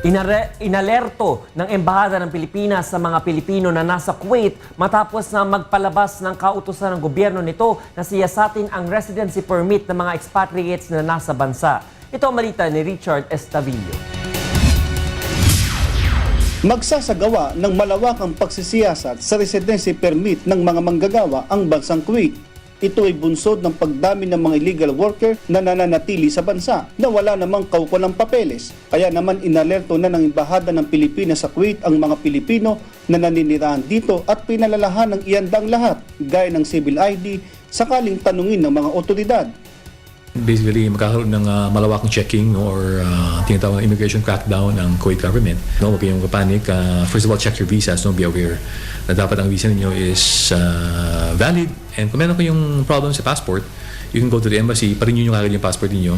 Inalerto ng Embahada ng Pilipinas sa mga Pilipino na nasa Kuwait matapos na magpalabas ng kautusan ng gobyerno nito na siyasatin ang residency permit ng mga expatriates na nasa bansa. Ito ang malita ni Richard Estavillo. Magsasagawa ng malawakang pagsisiyasat sa residency permit ng mga manggagawa ang bansang Kuwait. Ito ay bunsod ng pagdami ng mga illegal worker na nananatili sa bansa na wala namang kaukulang papeles. Kaya naman inalerto na ng Embahada ng Pilipinas sa Kuwait ang mga Pilipino na naninirahan dito at pinalalahan ng iandang lahat gaya ng civil ID sakaling tanungin ng mga otoridad. Basically, magkakaroon ng ah, malawakang checking or uh, tinatawag na immigration crackdown ng Kuwait government. No, huwag kayong kapanic. Ah, first of all, check your visas. No? Be aware na dapat ang visa ninyo is ah, valid. And kung meron kayong problem sa passport, you can go to the embassy, pa-renew nyo kagad yung passport ninyo.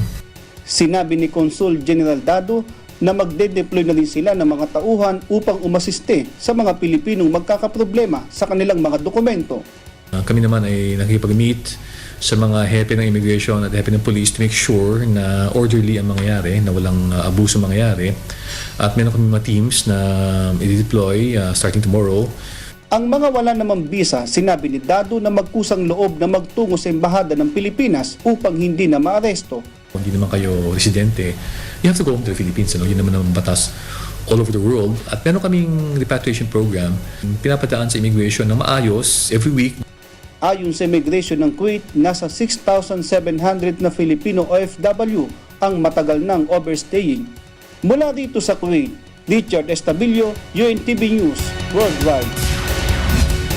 Sinabi ni Consul General Dado na magde-deploy na rin sila ng mga tauhan upang umasiste sa mga Pilipinong magkakaproblema sa kanilang mga dokumento. Ah, kami naman ay nakikipag-meet sa mga hepe ng immigration at hepe ng police to make sure na orderly ang mangyayari, na walang ah, abuso mangyayari. At meron kami mga teams na i-deploy ah, starting tomorrow Ang mga wala namang bisa, sinabi ni Dado na magkusang loob na magtungo sa Embahada ng Pilipinas upang hindi na maaresto. Kung hindi naman kayo residente, you have to go home to the Philippines. Ano? Yun naman ang batas all over the world. At meron kaming repatriation program, pinapataan sa immigration na maayos every week. Ayon sa immigration ng Kuwait, nasa 6,700 na Filipino OFW ang matagal nang overstaying. Mula dito sa Kuwait, Richard Estabilio, UNTV News, Worldwide.